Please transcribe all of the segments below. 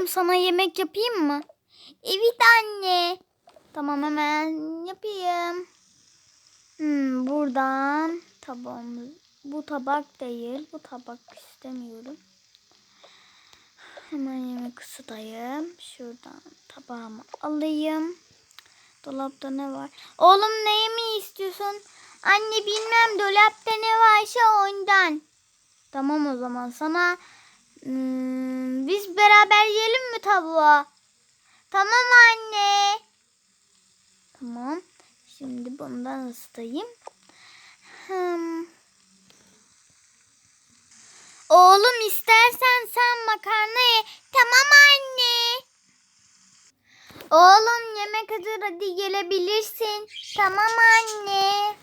Oğlum sana yemek yapayım mı? Evet anne. Tamam hemen yapayım. Hmm, buradan tabağımız. Bu tabak değil. Bu tabak istemiyorum. Hemen yemek ısıtayım. Şuradan tabağımı alayım. Dolapta ne var? Oğlum ne yemeği istiyorsun? Anne bilmem dolapta ne varsa ondan. Tamam o zaman sana hmm, biz beraber yiyelim mi tavuğa? Tamam anne. Tamam. Şimdi bundan ısıtayım. Hmm. Oğlum istersen sen makarna ye. Tamam anne. Oğlum yemek hazır hadi gelebilirsin. Tamam anne.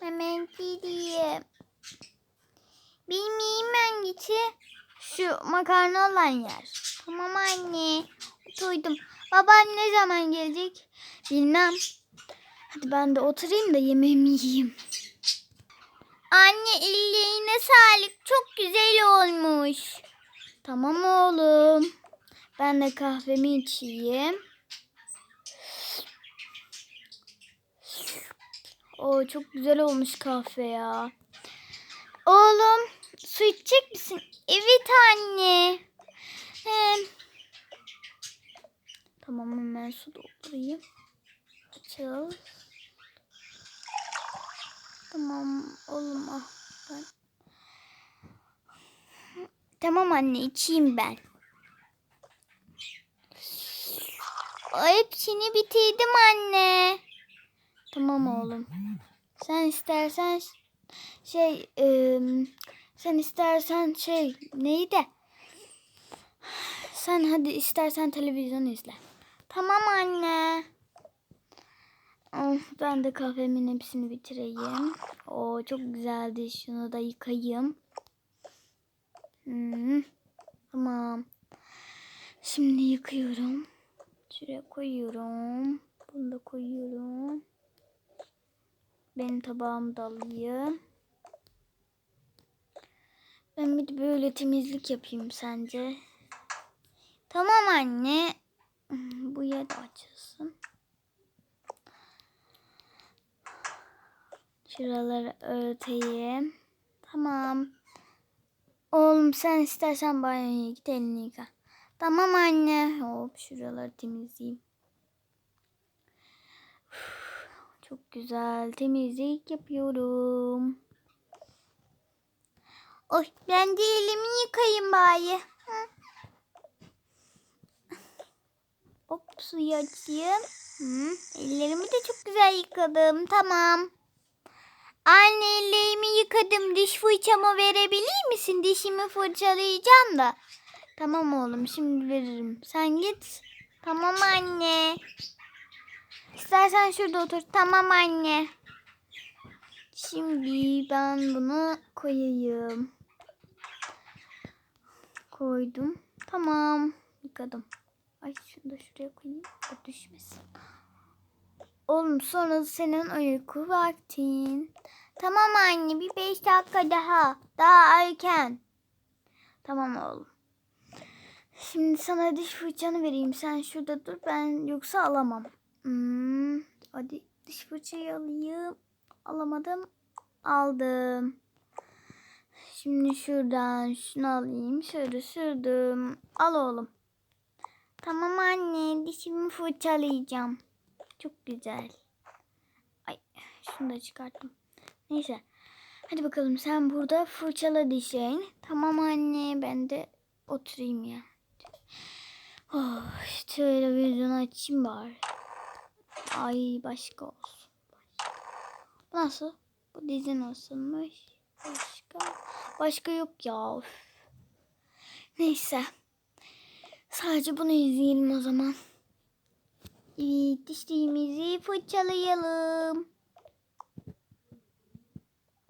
Hemen gideyim. Bilmeyeyim geçi. Şu makarna olan yer. Tamam anne. Duydum. Baban ne zaman gelecek? Bilmem. Hadi ben de oturayım da yemeğimi yiyeyim. Anne ellerine sağlık. Çok güzel olmuş. Tamam oğlum. Ben de kahvemi içeyim. Oo çok güzel olmuş kahve ya. Oğlum su içecek misin? Evet anne. Hem... Tamam hemen su doldurayım. Açıl. Tamam oğlum ah ben. Tamam anne içeyim ben. Ay, Hepsini bitirdim anne. Tamam oğlum. Sen istersen şey e, sen istersen şey neydi? Sen hadi istersen televizyon izle. Tamam anne. Oh, ben de kahvemin hepsini bitireyim. O çok güzeldi. Şunu da yıkayayım. Hmm, Tamam. Şimdi yıkıyorum. Şuraya koyuyorum. Bunu da koyuyorum. Benim tabağımı da alayım. Ben bir de böyle temizlik yapayım sence. Tamam anne. Bu yer de açılsın. Şuraları örteyim. Tamam. Oğlum sen istersen banyoya git elini yıka. Tamam anne. Hop şuraları temizleyeyim. Çok güzel temizlik yapıyorum. Oy ben de elimi yıkayayım bari. Hı. Hop suyu açayım. Hı, ellerimi de çok güzel yıkadım. Tamam. Anne ellerimi yıkadım. Diş fırçamı verebilir misin? Dişimi fırçalayacağım da. Tamam oğlum şimdi veririm. Sen git. Tamam anne. İstersen şurada otur. Tamam anne. Şimdi ben bunu koyayım. Koydum. Tamam. Yıkadım. Ay şunu da şuraya koyayım. O düşmesin. Oğlum sonra senin uyku vaktin. Tamam anne bir beş dakika daha. Daha erken. Tamam oğlum. Şimdi sana diş fırçanı vereyim. Sen şurada dur. Ben yoksa alamam. Hmm, hadi diş fırçayı alayım. Alamadım. Aldım. Şimdi şuradan şunu alayım. Şöyle sürdüm. Al oğlum. Tamam anne. Dişimi fırçalayacağım. Çok güzel. Ay şunu da çıkarttım. Neyse. Hadi bakalım sen burada fırçala dişlerini. Tamam anne ben de oturayım ya. Oh, televizyon açayım bari. Ay başka olsun. Nasıl? Bu dizi nasılmış? Başka? Başka yok ya. Üf. Neyse. Sadece bunu izleyelim o zaman. Evet, dişlerimizi fırçalayalım.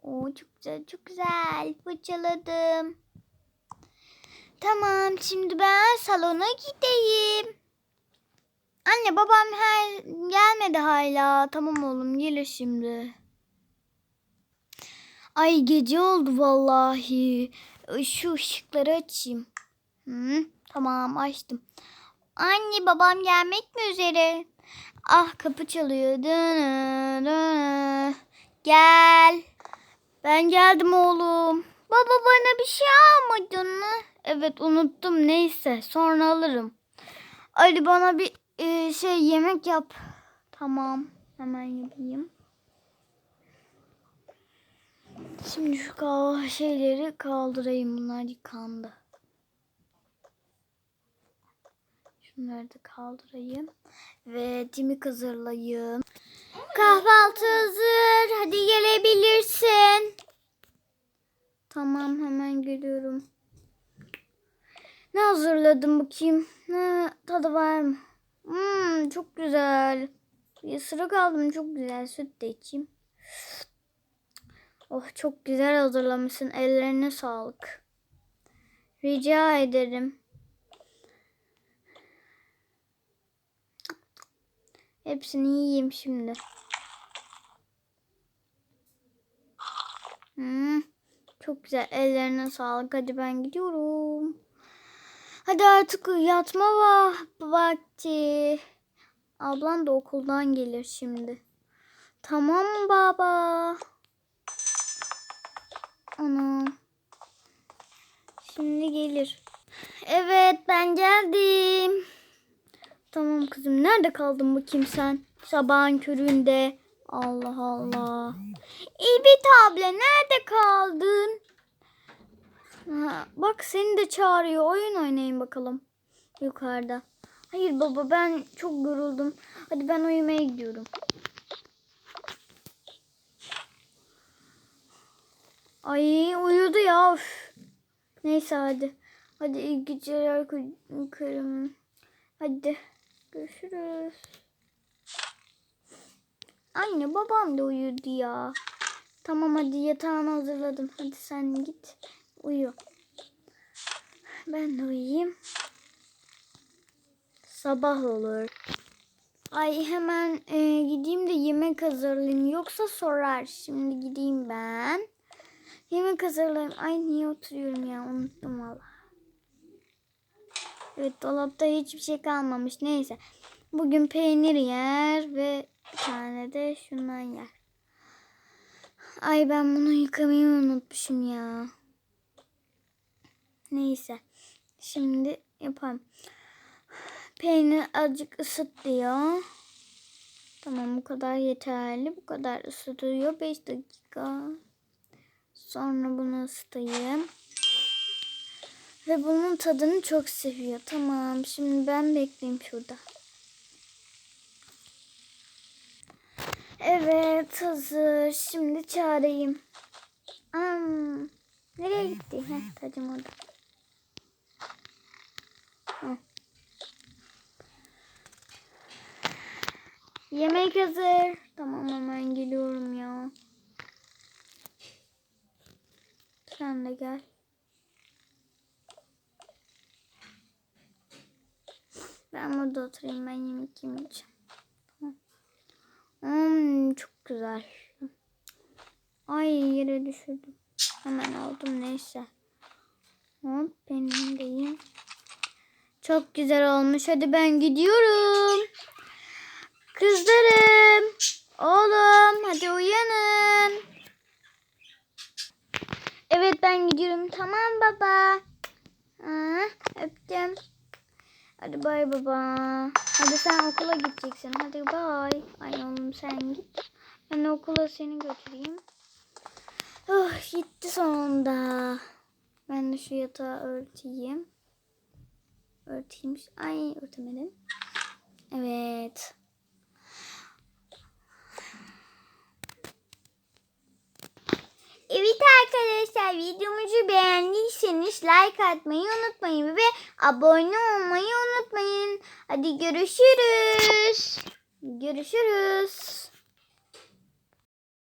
Oo, çok güzel, çok güzel. Fırçaladım. Tamam, şimdi ben salona gideyim. Anne, babam her gelmedi hala. Tamam oğlum, gelir şimdi. Ay gece oldu vallahi. Şu ışıkları açayım. Hı, Tamam açtım. Anne babam gelmek mi üzere? Ah kapı çalıyor. Dını, dını. Gel. Ben geldim oğlum. Baba bana bir şey almadın mı? Evet unuttum neyse sonra alırım. Ali bana bir e, şey yemek yap. Tamam hemen yapayım. Şimdi şu şeyleri kaldırayım. Bunlar yıkandı. Şunları da kaldırayım. Ve yemek hazırlayayım. Kahvaltı hazır. Hadi gelebilirsin. Tamam hemen geliyorum. Ne hazırladım bakayım? Ne tadı var mı? Hmm, çok güzel. Bir ısırık aldım çok güzel. Süt de içeyim. Oh çok güzel hazırlamışsın. Ellerine sağlık. Rica ederim. Hepsini yiyeyim şimdi. Hmm, çok güzel. Ellerine sağlık. Hadi ben gidiyorum. Hadi artık yatma va- vakti. Ablan da okuldan gelir şimdi. Tamam baba? Ana. Şimdi gelir. Evet ben geldim. Tamam kızım nerede kaldın bakayım sen? Sabahın köründe. Allah Allah. İbit abla nerede kaldın? Ha, bak seni de çağırıyor. Oyun oynayın bakalım. Yukarıda. Hayır baba ben çok yoruldum. Hadi ben uyumaya gidiyorum. Ay uyudu ya. Üf. Neyse hadi. Hadi iyi geceler kı- karım. Hadi görüşürüz. Anne babam da uyudu ya. Tamam hadi yatağını hazırladım. Hadi sen git uyu. Ben de uyuyayım. Sabah olur. Ay hemen e, gideyim de yemek hazırlayayım. Yoksa sorar. Şimdi gideyim ben. Yemek hazırlayayım. Ay niye oturuyorum ya unuttum valla. Evet dolapta hiçbir şey kalmamış. Neyse. Bugün peynir yer ve bir tane de şundan yer. Ay ben bunu yıkamayı unutmuşum ya. Neyse. Şimdi yapalım. Peynir azıcık ısıt diyor. Tamam bu kadar yeterli. Bu kadar ısıtıyor. 5 dakika. Sonra bunu ısıtayım. Ve bunun tadını çok seviyor. Tamam şimdi ben bekleyeyim şurada. Evet hazır. Şimdi çağırayım. Am, nereye gitti? Heh, tacım orada. Heh. Yemek hazır. Tamam hemen geliyorum ya. Sen de gel. Ben burada oturayım. Ben yemek yemeyeceğim. Tamam. Hmm, çok güzel. Ay yere düşürdüm. Hemen aldım neyse. Hop benim de yiyeyim. Çok güzel olmuş. Hadi ben gidiyorum. Kızlarım. Oğlum hadi uyanın. Evet ben gidiyorum. Tamam baba. Aa, öptüm. Hadi bay baba. Hadi sen okula gideceksin. Hadi bay. Ay oğlum sen git. Ben okula seni götüreyim. Oh gitti sonunda. Ben de şu yatağı örteyim. Örteyim. Ay örtemedim. Evet. Arkadaşlar videomuzu beğendiyseniz like atmayı unutmayın ve abone olmayı unutmayın. Hadi görüşürüz. Görüşürüz.